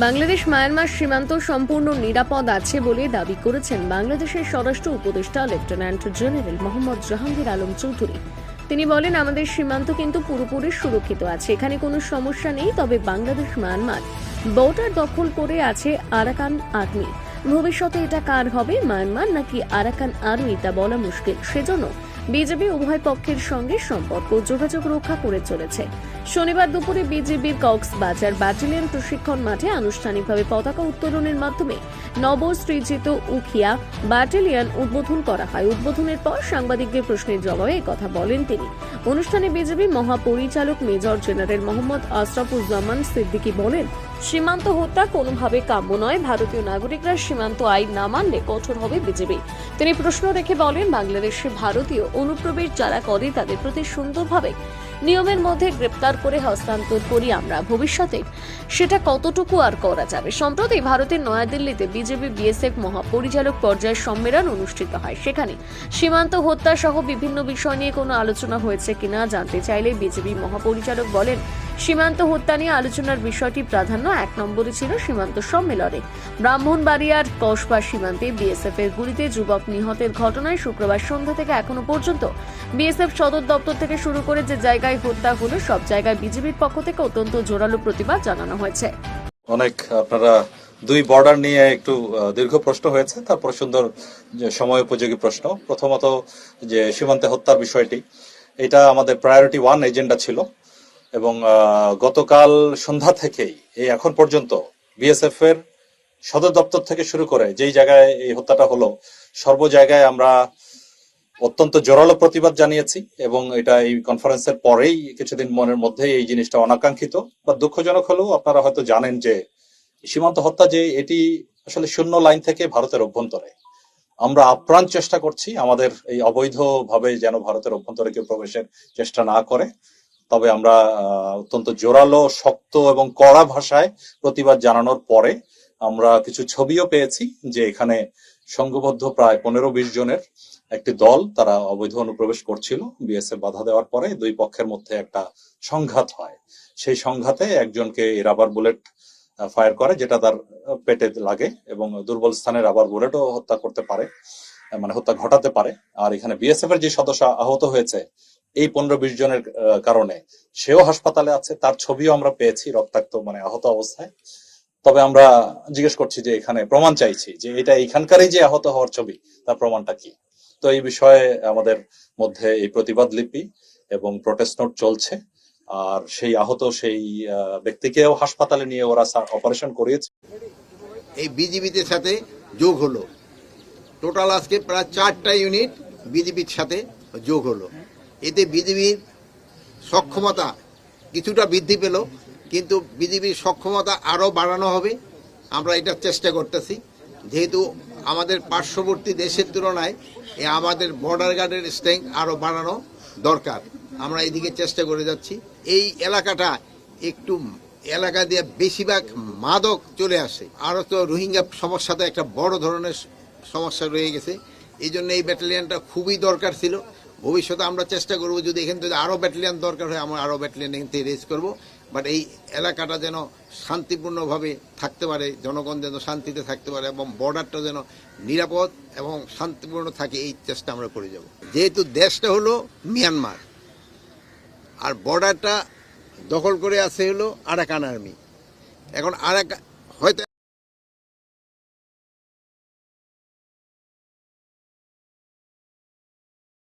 Bangladesh Myanmar সীমান্ত সম্পূর্ণ নিরাপদ আছে বলে দাবি করেছেন বাংলাদেশের স্বরাষ্ট্র উপদেষ্টা, লেফটেন্যান্ট জেনারেল মোহাম্মদ জাহাঙ্গীর আলম চৌধুরী। তিনি বলেন, আমাদের সীমান্ত কিন্তু পুরোপুরি সুরক্ষিত আছে, এখানে কোনো সমস্যা নেই, তবে বাংলাদেশ মায়ানমার বর্ডার দখল করে আছে আরাকান আর্মি। ভবিষ্যতে এটা কার হবে, মায়ানমার নাকি আরাকান আর্মি, তা বলা মুশকিল। সেজন্য বিজেপি উভয় পক্ষের সঙ্গে সম্পর্ক, যোগাযোগ রক্ষা করে চলেছে। শনিবার দুপুরে বিজেপির কক্সবাজার ব্যাটালিয়ন প্রশিক্ষণ মাঠে আনুষ্ঠানিকভাবে পতাকা উত্তোলনের মাধ্যমে নবসৃজিত উখিয়া ব্যাটালিয়ন উদ্বোধন করা হয়। উদ্বোধনের পর সাংবাদিকদের প্রশ্নের জবাবে কথা বলেন তিনি। অনুষ্ঠানে বিজেপি মহাপরিচালক মেজর জেনারেল মোহাম্মদ আশরাফুজ্জামান সিদ্দিকী বলেন, সীমান্ত হত্যা কোনোভাবে কাম্য নয়। ভারতীয় নাগরিকরা সীমান্ত আইন না মানলে কঠোর হবে বিজেপি। তিনি প্রশ্ন রেখে বলেন, বাংলাদেশে ভারতীয় অনুপ্রবেশ যারা করে, তাদের প্রতি সুন্দরভাবে নিয়মের মধ্যে গ্রেপ্তার করে হস্তান্তর করি আমরা ভবিষ্যতে। সেটা কতটুকু আর করা যাবে? সম্প্রতি ভারতের নয়াদিল্লিতে বিজেপি, বিএসএফ মহাপরিচালক পর্যায়ের সম্মেলন অনুষ্ঠিত হয়। সেখানে সীমান্ত হত্যা সহ বিভিন্ন বিষয় নিয়ে কোনো আলোচনা হয়েছে কিনা জানতে চাইলে বিজেপি মহাপরিচালক বলেন, সীমান্ত হত্যা নিয়ে আলোচনার বিষয়টি প্রাধান্য এক নম্বরে ছিল সীমান্ত সম্মেলনে। ব্রাহ্মণবাড়িয়ার কসবা সীমান্তে বিএসএফ এর গুলিতে যুবক নিহতের ঘটনায় শুক্রবার সন্ধ্যা থেকে এখনও পর্যন্ত বিএসএফ সদর দপ্তর থেকে শুরু করে যে জায়গায় হত্যা হলো সব জায়গায় বিজেপির পক্ষ থেকে অত্যন্ত জোরালো প্রতিবাদ জানানো হয়েছে। অনেক আপনারা দুই বর্ডার নিয়ে একটু দীর্ঘ প্রশ্ন হয়েছে, তারপর সুন্দর সময় উপযোগী প্রশ্ন। প্রথমত যে সীমান্তে হত্যার বিষয়টি, এটা আমাদের প্রায়োরিটি ওয়ান এজেন্ডা ছিল এবং গতকাল সন্ধ্যা থেকেই, এই এখন পর্যন্ত বিএসএফ এর সদর দপ্তর থেকে শুরু করে যেই জায়গায় এই হত্যাটা হলো, সর্ব জায়গায় আমরা অত্যন্ত জোরালো প্রতিবাদ জানিয়েছি এবং এটা এই কনফারেন্সের পরেই কিছুদিন মনের মধ্যেই এই জিনিসটা অনাকাঙ্ক্ষিত বা দুঃখজনক হলেও আপনারা হয়তো জানেন যে সীমান্ত হত্যা যে এটি আসলে শূন্য লাইন থেকে ভারতের অভ্যন্তরে। আমরা আপ্রাণ চেষ্টা করছি আমাদের এই অবৈধভাবে যেন ভারতের অভ্যন্তরে কেউ প্রবেশের চেষ্টা না করে। তবে আমরা অত্যন্ত জোরালো, শক্ত এবং কড়া ভাষায় প্রতিবাদ জানানোর পরে আমরা কিছু ছবিও পেয়েছি যে এখানে সংঘবদ্ধ প্রায় পনেরো বিশ জনের একটি দল তারা অবৈধ অনুপ্রবেশ করছিল। বিএসএফ বাধা দেওয়ার পরে দুই পক্ষের মধ্যে একটা সংঘাত হয়। সেই সংঘাতে একজনকে রাবার বুলেট ফায়ার করে, যেটা তার পেটে লাগে এবং দুর্বল স্থানে রাবার বুলেটও হত্যা করতে পারে মানে হত্যা ঘটাতে পারে। আর এখানে বিএসএফ এর যে সদস্য আহত হয়েছে, এই পনেরো বিশ জনের কারণে সেও হাসপাতালে আছে। তার ছবিও আমরা পেয়েছি রক্তাক্ত মানে আহত অবস্থায়। তবে আমরা জিজ্ঞেস করছি যে এখানে প্রমাণ চাইছি যে এটা এখানকারই যে আহত হওয়ার ছবি, তার প্রমাণটা কি? তো এই বিষয়ে আমাদের মধ্যে এই প্রতিবাদ লিপি এবং প্রোটেস্ট নোট চলছে। আর সেই আহত সেই ব্যক্তিকেও হাসপাতালে নিয়ে ওরা অপারেশন করিয়েছে। এই বিজেপিদের সাথে যোগ হলো। টোটাল আজকে প্রায় চারটা ইউনিট বিজেপির সাথে যোগ হলো। এতে বিজেপির সক্ষমতা কিছুটা বৃদ্ধি পেল। কিন্তু বিজেপির সক্ষমতা আরও বাড়ানো হবে। আমরা এটা চেষ্টা করতেছি। যেহেতু আমাদের পার্শ্ববর্তী দেশের তুলনায় এ আমাদের বর্ডার গার্ডের স্ট্রেংথ আরও বাড়ানো দরকার। আমরা এদিকে চেষ্টা করে যাচ্ছি। এই এলাকাটা একটু এলাকা দিয়ে বেশিরভাগ মাদক চলে আসে। আরও তো রোহিঙ্গা সমস্যা তো একটা বড় ধরনের সমস্যা রয়ে গেছে। এই জন্য এই ব্যাটালিয়ানটা খুবই দরকার ছিল। ভবিষ্যতে আমরা চেষ্টা করব যদি এখান থেকে আরও ব্যাটালিয়ান দরকার হয়, আমরা আরও ব্যাটালিয়ান এখান থেকে রেজ করব। বাট এই এলাকাটা যেন শান্তিপূর্ণভাবে থাকতে পারে, জনগণ যেন শান্তিতে থাকতে পারে এবং বর্ডারটা যেন নিরাপদ এবং শান্তিপূর্ণ থাকে, এই চেষ্টা আমরা করে যাব। যেহেতু দেশটা হলো মিয়ানমার, আর বর্ডারটা দখল করে আছে হলো আরাকান আর্মি। এখন আরাকা হয়তো